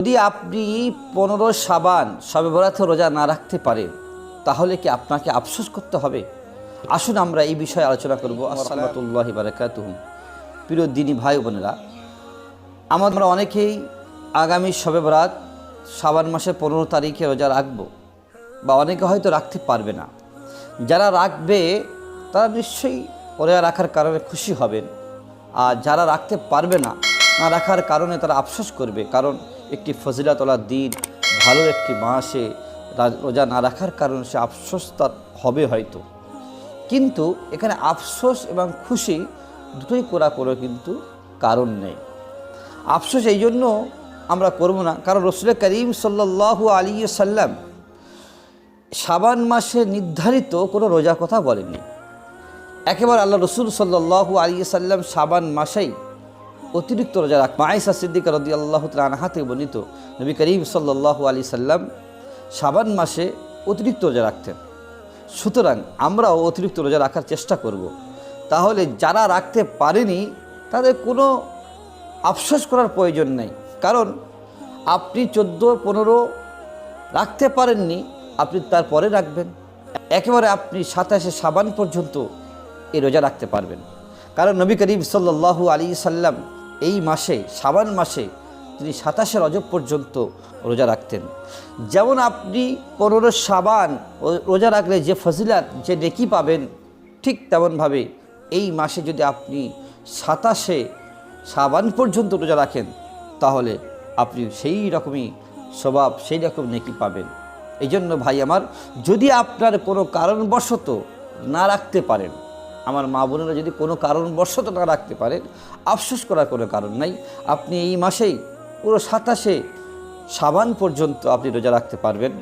যদি আপনি পনেরো সাবান সবে বরাতে রোজা না রাখতে পারেন, তাহলে কি আপনাকে আফসোস করতে হবে? আসুন আমরা এই বিষয়ে আলোচনা করব। আসসালামতুল্লাহ বারাকাতুহ প্রিয় দিনী ভাই বোনেরা, আমরা অনেকেই আগামী শবে বরাত সাবান মাসের পনেরো তারিখে রোজা রাখব বা অনেকে হয়তো রাখতে পারবে না। যারা রাখবে, তারা নিশ্চয়ই রোজা রাখার কারণে খুশি হবেন। আর যারা রাখতে পারবে না না রাখার কারণে তারা আফসোস করবে। কারণ একটি ফজিলাতলা দিন ভালো একটি মাসে রোজা না রাখার কারণে সে আফসোস তার হবে হয়তো। কিন্তু এখানে আফসোস এবং খুশি দুটোই করা করে কিন্তু কারণ নেই। আফসোস এই জন্য আমরা করব না, কারণ রসুল করিম সাল্লাল্লাহু আলী সাল্লাম সাবান মাসে নির্ধারিত কোনো রোজার কথা বলেনি একেবারে আল্লাহ রসুল সাল্লাল্লাহু আলী সাল্লাম সাবান মাসেই অতিরিক্ত রোজা রাখ মাইসা সিদ্দিকা রদি আল্লাহ আনহা থেকে বর্ণিত নবী করিম সাল্লাল্লাহু আলী সাল্লাম সাবান মাসে অতিরিক্ত রোজা রাখতেন। সুতরাং আমরাও অতিরিক্ত রোজা রাখার চেষ্টা করব। তাহলে যারা রাখতে পারেনি, তাদের কোনো আফসোস করার প্রয়োজন নেই। কারণ আপনি চোদ্দ, পনেরো রাখতে পারেননি, আপনি তারপরে রাখবেন। একেবারে আপনি সাতাশে সাবান পর্যন্ত এই রোজা রাখতে পারবেন। কারণ নবী করিম সাল্লাল্লাহু আলী সাল্লাম এই মাসে সাবান মাসে তিনি সাতাশে রজব পর্যন্ত রোজা রাখতেন। যেমন আপনি পনেরো সাবান রোজা রাখলে যে ফজিলাত, যে নেকি পাবেন, ঠিক তেমনভাবে এই মাসে যদি আপনি সাতাশে সাবান পর্যন্ত রোজা রাখেন, তাহলে আপনি সেই রকমই স্বভাব, সেই রকম নেকি পাবেন। এই জন্য ভাই আমার, যদি আপনার কোনো কারণবশত না রাখতে পারেন আমার মা বোনেরা যদি কোনো কারণবশত না রাখতে পারেন, আফসোস করার কোনো কারণ নাই। আপনি এই মাসেই পুরো সাতাশে সাবান পর্যন্ত আপনি রোজা রাখতে পারবেন।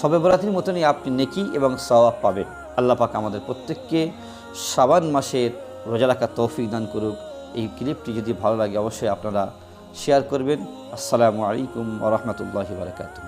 সবে বরাতির মতনই আপনি নেকি এবং সওয়াব পাবেন। আল্লাহ পাক আমাদের প্রত্যেককে সাবান মাসের রোজা রাখার তৌফিক দান করুক। এই ক্লিপটি যদি ভালো লাগে অবশ্যই আপনারা শেয়ার করবেন। আসসালামু আলাইকুম ওরহমতুল্লাহি বারকাতুহ।